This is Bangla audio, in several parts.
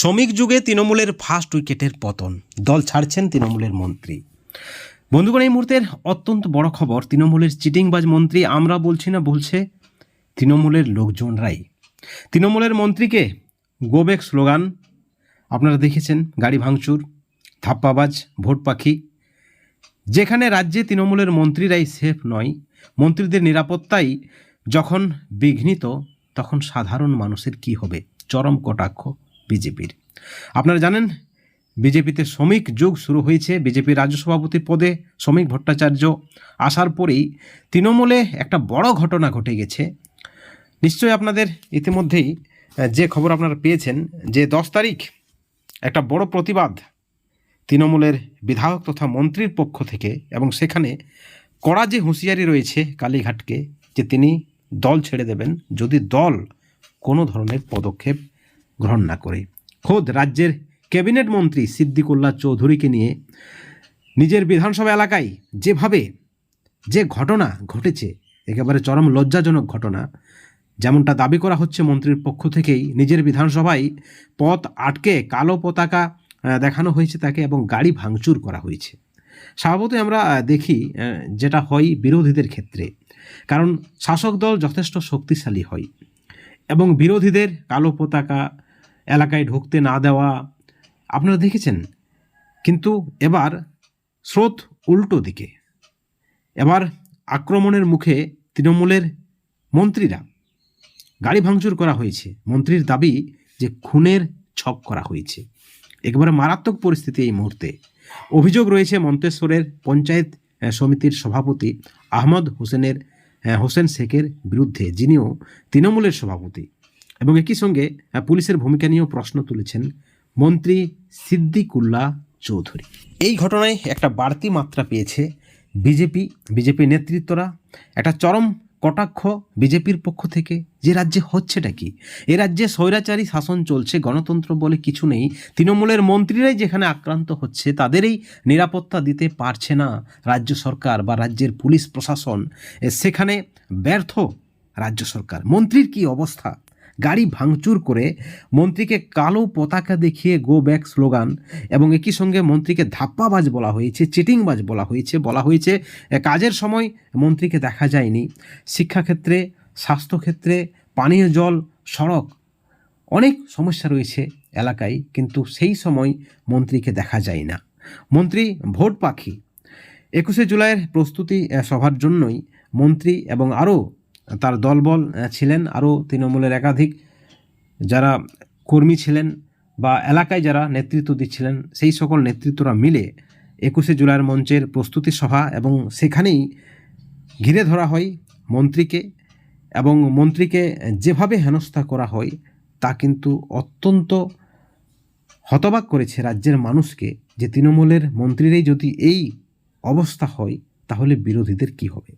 শ্রমিক যুগে তৃণমূলের ফার্স্ট উইকেটের পতন। দল ছাড়ছেন তৃণমূলের মন্ত্রী। বন্ধুগণ, এই মুহূর্তের অত্যন্ত বড় খবর, তৃণমূলের চিটিংবাজ মন্ত্রী আমরা বলছি না বলছে, তৃণমূলের লোকজনরাই। তৃণমূলের মন্ত্রীকে গোবেক স্লোগান, আপনারা দেখেছেন, গাড়ি ভাঙচুর, থাপ্পাবাজ, ভোট পাখি। যেখানে রাজ্যে তৃণমূলের মন্ত্রীরাই সেফ নয়, মন্ত্রীদের নিরাপত্তাই যখন বিঘ্নিত, তখন সাধারণ মানুষের কি হবে? চরম কটাক্ষ। বিজেপির। আপনারা জানেন, বিজেপিতে শ্রমিক যুগ শুরু হয়েছে। বিজেপির রাজ্য সভাপতি পদে শ্রমিক ভট্টাচার্য। আসার পরেই তৃণমূলে একটা বড় ঘটনা ঘটে গেছে। নিশ্চয়ই আপনাদের ইতিমধ্যেই যে খবর আপনারা পেয়েছেন যে দশ তারিখ একটা বড় প্রতিবাদ তৃণমূলের বিধায়ক তথা মন্ত্রীর পক্ষ থেকে এবং সেখানে কড়া যে হুঁশিয়ারি রয়েছে কালীঘাটকে যে তিনি দল ছেড়ে দেবেন, যদি দল কোনো ধরনের পদক্ষেপ গ্রহণ না করে। খোদ রাজ্যের ক্যাবিনেট মন্ত্রী সিদ্দিকুল্লাহ চৌধুরীকে নিয়ে নিজের বিধানসভা এলাকায় যেভাবে যে ঘটনা ঘটেছে, একেবারে চরম লজ্জাজনক ঘটনা, যেমনটা দাবি করা হচ্ছে মন্ত্রীর পক্ষ থেকেই, নিজের বিধানসভায় পথ আটকে কালো পতাকা দেখানো হয়েছে তাকে এবং গাড়ি ভাঙচুর করা হয়েছে। স্বভাবতই আমরা দেখি যেটা হয় বিরোধীদের ক্ষেত্রে। কারণ শাসক দল যথেষ্ট শক্তিশালী হয় এবং বিরোধীদের কালো পতাকা এলাকায় ঢুকতে না দেওয়া, আপনারা দেখেছেন? কিন্তু এবার স্রোত উল্টো দিকে। এবার আক্রমণের মুখে তৃণমূলের মন্ত্রীরা। গাড়ি ভাঙচুর করা হয়েছে। মন্ত্রীর দাবি যে খুনের ছক করা হয়েছে। একেবারে মারাত্মক পরিস্থিতি এই মুহূর্তে। অভিযোগ রয়েছে মন্তেশ্বরের পঞ্চায়েত সমিতির সভাপতি আহমদ হোসেনের হোসেন শেখের বিরুদ্ধে, যিনিও তৃণমূলের সভাপতি। এবং একই সঙ্গে আহ, পুলিশের ভূমিকা নিয়েও প্রশ্ন তুলেছেন মন্ত্রী সিদ্দিকুল্লাহ চৌধুরী। এই ঘটনায় একটা বাড়তি মাত্রা পেয়েছে বিজেপি বিজেপি নেতৃত্বরা। একটা চরম কটাক্ষ বিজেপির পক্ষ থেকে যে রাজ্যে হচ্ছেটা কি? এ রাজ্যে স্বৈরাচারী শাসন চলছে গণতন্ত্র বলে কিছু নেই। তৃণমূলের মন্ত্রীরাই যেখানে আক্রান্ত হচ্ছে তাদেরই নিরাপত্তা দিতে পারছে না রাজ্য সরকার বা রাজ্যের পুলিশ প্রশাসন। সেখানে ব্যর্থ রাজ্য সরকার। মন্ত্রীর কি অবস্থা? গাড়ি ভাঙচুর করে মন্ত্রীকে কালো পতাকা দেখিয়ে গো ব্যাক স্লোগান এবং একই সঙ্গে মন্ত্রীকে ধাপ্পাবাজ বলা হয়েছে, চিটিংবাজ বলা হয়েছে। বলা হয়েছে কাজের সময় মন্ত্রীকে দেখা যায়নি। শিক্ষাক্ষেত্রে, স্বাস্থ্যক্ষেত্রে, পানীয় জল, সড়ক, অনেক সমস্যা রয়েছে এলাকায়, কিন্তু সেই সময় মন্ত্রীকে দেখা যায় না। মন্ত্রী ভোট পাখি। একুশে জুলাইয়ের প্রস্তুতি সভার জন্যই মন্ত্রী এবং আরও তার দলবল ছিলেন আরও তৃণমূলের একাধিক। যারা কর্মী ছিলেন বা এলাকায় যারা নেতৃত্ব দিচ্ছিলেন, সেই সকল নেতৃত্বরা মিলে একুশে জুলাইয়ের মঞ্চের প্রস্তুতি সভা এবং সেখানেই ঘিরে ধরা হয় মন্ত্রীকে এবং মন্ত্রীকে যেভাবে হেনস্থা করা হয়, তা কিন্তু অত্যন্ত হতবাক করেছে রাজ্যের মানুষকে যে তৃণমূলের মন্ত্রীরাই যদি এই অবস্থা হয়, তাহলে বিরোধীদের কি হবে?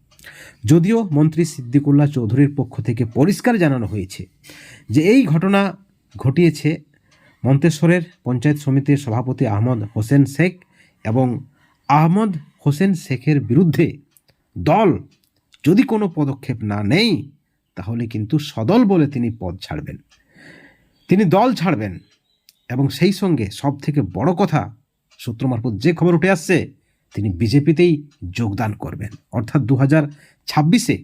যদিও মন্ত্রী সিদ্দিকুল্লাহ চৌধুরীর পক্ষ থেকে পরিষ্কার জানানো হয়েছে যে এই ঘটনা ঘটিয়েছে মন্তেশ্বরের পঞ্চায়েত সমিতির সভাপতি আহমদ হোসেন শেখ এবং আহমদ হোসেন শেখের বিরুদ্ধে দল যদি কোনো পদক্ষেপ না নেই, তাহলে কিন্তু সদল বলে তিনি পদ ছাড়বেন। তিনি দল ছাড়বেন এবং সেই সঙ্গে সব থেকে বড় কথা সূত্র মারফত যে খবর উঠে আসছে তিনি বিজেপিতেই যোগদান করবেন। অর্থাৎ দু হাজার ছাব্বিশে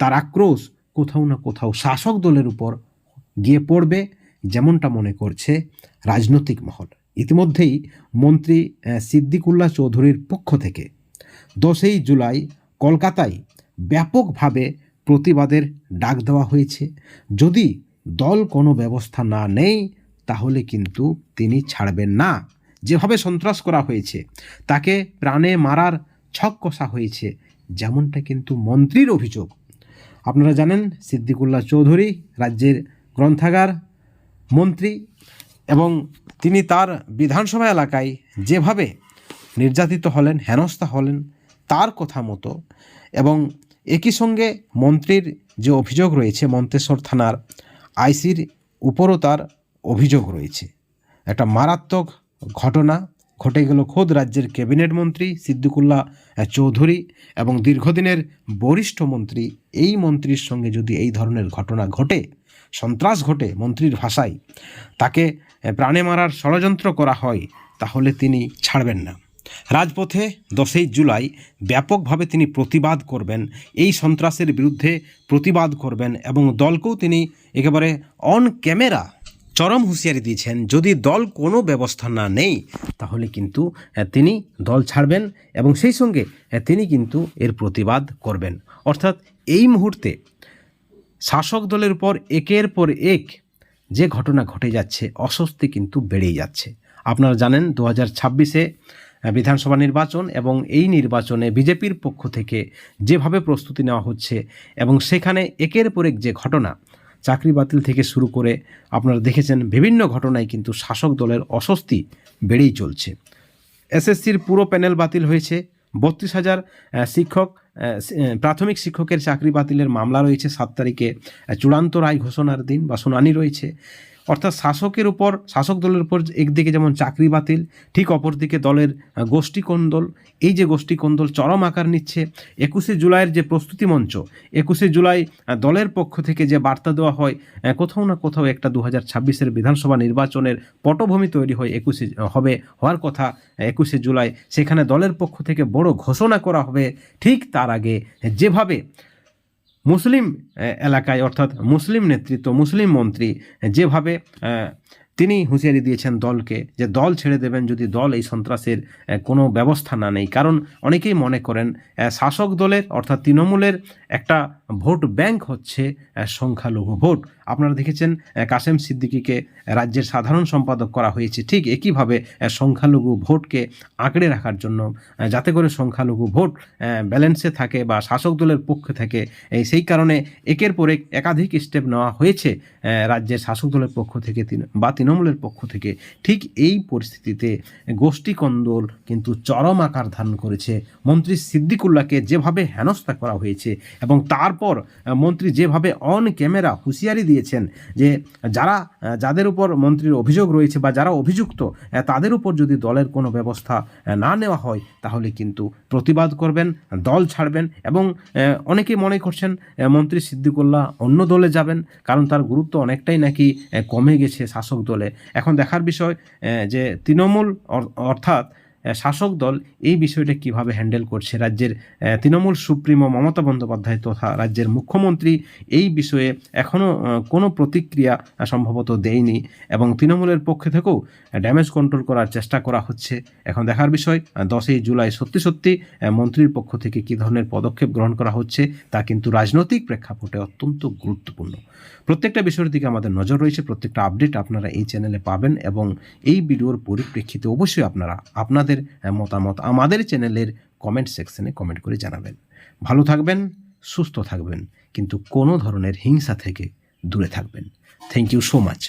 তার আক্রোশ কোথাও না কোথাও শাসক দলের উপর গিয়ে পড়বে যেমনটা মনে করছে রাজনৈতিক মহল। ইতিমধ্যেই মন্ত্রী সিদ্দিকুল্লাহ চৌধুরীর পক্ষ থেকে দশই জুলাই কলকাতায় ব্যাপকভাবে প্রতিবাদের ডাক দেওয়া হয়েছে। যদি দল কোনো ব্যবস্থা না নেই তাহলে কিন্তু তিনি ছাড়বেন না। যেভাবে সন্ত্রাস করা হয়েছে, তাকে প্রাণে মারার ছক কষা হয়েছে, যেমনটা কিন্তু মন্ত্রীর অভিযোগ। আপনারা জানেন, সিদ্দিকুল্লাহ চৌধুরী, রাজ্যের গ্রন্থাগার মন্ত্রী এবং তিনি তার বিধানসভা এলাকায় যেভাবে নির্যাতিত হলেন, হেনস্থা হলেন, তার কথা মতো এবং একই সঙ্গে মন্ত্রীর যে অভিযোগ রয়েছে, মন্তেশ্বর থানার আইসির উপরও তার অভিযোগ রয়েছে। একটা মারাত্মক ঘটনা ঘটে গেল খোদ রাজ্যের ক্যাবিনেট মন্ত্রী সিদ্দিকুল্লাহ চৌধুরী এবং দীর্ঘদিনের বরিষ্ঠ মন্ত্রী এই মন্ত্রীর সঙ্গে যদি এই ধরনের ঘটনা ঘটে, সন্ত্রাস ঘটে মন্ত্রীর ভাষায়, তাকে প্রাণে মারার ষড়যন্ত্র করা হয়, তাহলে তিনি ছাড়বেন না। রাজপথে দশই জুলাই ব্যাপকভাবে তিনি প্রতিবাদ করবেন, এই সন্ত্রাসের বিরুদ্ধে প্রতিবাদ করবেন এবং দলকেও তিনি একেবারে অন ক্যামেরা চরম হুঁশিয়ারি দিয়েছেন, যদি দল কোনো ব্যবস্থা না নেই, তাহলে কিন্তু তিনি দল ছাড়বেন এবং সেই সঙ্গে তিনি কিন্তু এর প্রতিবাদ করবেন। অর্থাৎ এই মুহূর্তে শাসক দলের পর একের পর এক যে ঘটনা ঘটে যাচ্ছে, অস্বস্তি কিন্তু বেড়েই যাচ্ছে। আপনারা জানেন, দু হাজার ছাব্বিশে বিধানসভা নির্বাচন এবং এই নির্বাচনে বিজেপির পক্ষ থেকে যেভাবে প্রস্তুতি নেওয়া হচ্ছে এবং সেখানে একের পর এক যে ঘটনা চাকরি বাতিল থেকে শুরু করে আপনারা দেখেছেন বিভিন্ন ঘটনায় কিন্তু শাসক দলের অস্বস্তি বেড়েই চলছে। এসএসসির পুরো প্যানেল বাতিল হয়েছে। বত্রিশ হাজার শিক্ষক প্রাথমিক শিক্ষকের চাকরি বাতিলের মামলা রয়েছে সাত তারিখে। চূড়ান্ত রায় ঘোষণার দিন বা শুনানি রয়েছে। অর্থাৎ শাসকের উপর, শাসক দলের উপর একদিকে যেমন চাকরি বাতিল, ঠিক অপরদিকে দলের গোষ্ঠী কোন্দল এই যে গোষ্ঠী কোন্দল চরম আকার নিচ্ছে, একুশে জুলাইয়ের যে প্রস্তুতি মঞ্চ, একুশে জুলাই দলের পক্ষ থেকে যে বার্তা দেওয়া হয় কোথাও না কোথাও একটা দু হাজার ছাব্বিশের বিধানসভা নির্বাচনের পটভূমি তৈরি হয় একুশে হবে হওয়ার কথা একুশে জুলাই। সেখানে দলের পক্ষ থেকে বড় ঘোষণা করা হবে, ঠিক তার আগে যেভাবে মুসলিম এলাকায় অর্থাৎ মুসলিম নেতৃত্ব মুসলিম মন্ত্রী যেভাবে তিনি হুঁশিয়ারি দিয়েছেন দলকে যে দল ছেড়ে দেবেন যদি দল এই সন্ত্রাসের কোনো ব্যবস্থা না নেই। কারণ অনেকেই মনে করেন শাসক দলের অর্থাৎ তৃণমূলের একটা ভোট ব্যাংক হচ্ছে সংখ্যালঘু ভোট। আপনারা দেখেছেন কাসেম সিদ্দিকীকে রাজ্যের সাধারণ সম্পাদক করা হয়েছে। ঠিক একইভাবে সংখ্যালঘু ভোটকে আঁকড়ে রাখার জন্য যাতে করে সংখ্যালঘু ভোট ব্যালেন্সে থাকে বা শাসক দলের পক্ষে থাকে, এই সেই কারণে একের পর এক একাধিক স্টেপ নেওয়া হয়েছে রাজ্যের শাসক দলের পক্ষ থেকে বা তৃণমূলের পক্ষ থেকে ঠিক এই পরিস্থিতিতে গোষ্ঠী কন্দল কিন্তু চরম আকার ধারণ করেছে। মন্ত্রী সিদ্দিকুল্লাহকে যেভাবে হেনস্থা করা হয়েছে এবং তারপর মন্ত্রী যেভাবে অন ক্যামেরা হুঁশিয়ারি দিয়েছেন যে যারা যাদের উপর মন্ত্রীর অভিযোগ রয়েছে বা যারা অভিযুক্ত তাদের উপর যদি দলের কোনো ব্যবস্থা না নেওয়া হয় তাহলে কিন্তু প্রতিবাদ করবেন দল ছাড়বেন এবং আহ, অনেকেই মনে করছেন মন্ত্রী সিদ্দিকুল্লাহ অন্য দলে যাবেন কারণ তার গুরুত্ব অনেকটাই নাকি কমে গেছে শাসক দলে। এখন দেখার বিষয় যে তৃণমূল অর্থাৎ শাসক দল এই বিষয়টা কীভাবে হ্যান্ডেল করছে? রাজ্যের তৃণমূল সুপ্রিমো মমতা বন্দ্যোপাধ্যায় তথা রাজ্যের মুখ্যমন্ত্রী এই বিষয়ে এখনও কোনো প্রতিক্রিয়া সম্ভবত দেয়নি এবং তৃণমূলের পক্ষে থেকেও ড্যামেজ কন্ট্রোল করার চেষ্টা করা হচ্ছে। এখন দেখার বিষয় দশই জুলাই সত্যি সত্যি মন্ত্রীর পক্ষ থেকে কী ধরনের পদক্ষেপ গ্রহণ করা হচ্ছে তা কিন্তু রাজনৈতিক প্রেক্ষাপটে অত্যন্ত গুরুত্বপূর্ণ। প্রত্যেকটা বিষয়ের দিকে আমাদের নজর রয়েছে। প্রত্যেকটা আপডেট আপনারা এই চ্যানেলে পাবেন এবং এই ভিডিওর পরিপ্রেক্ষিতে অবশ্যই আপনারা, আপনাদের আহ, মতামত আমাদের চ্যানেলের কমেন্ট সেকশনে কমেন্ট করে জানাবেন। ভালো থাকবেন সুস্থ থাকবেন কিন্তু কোনো ধরনের হিংসা থেকে দূরে থাকবেন। Thank you so much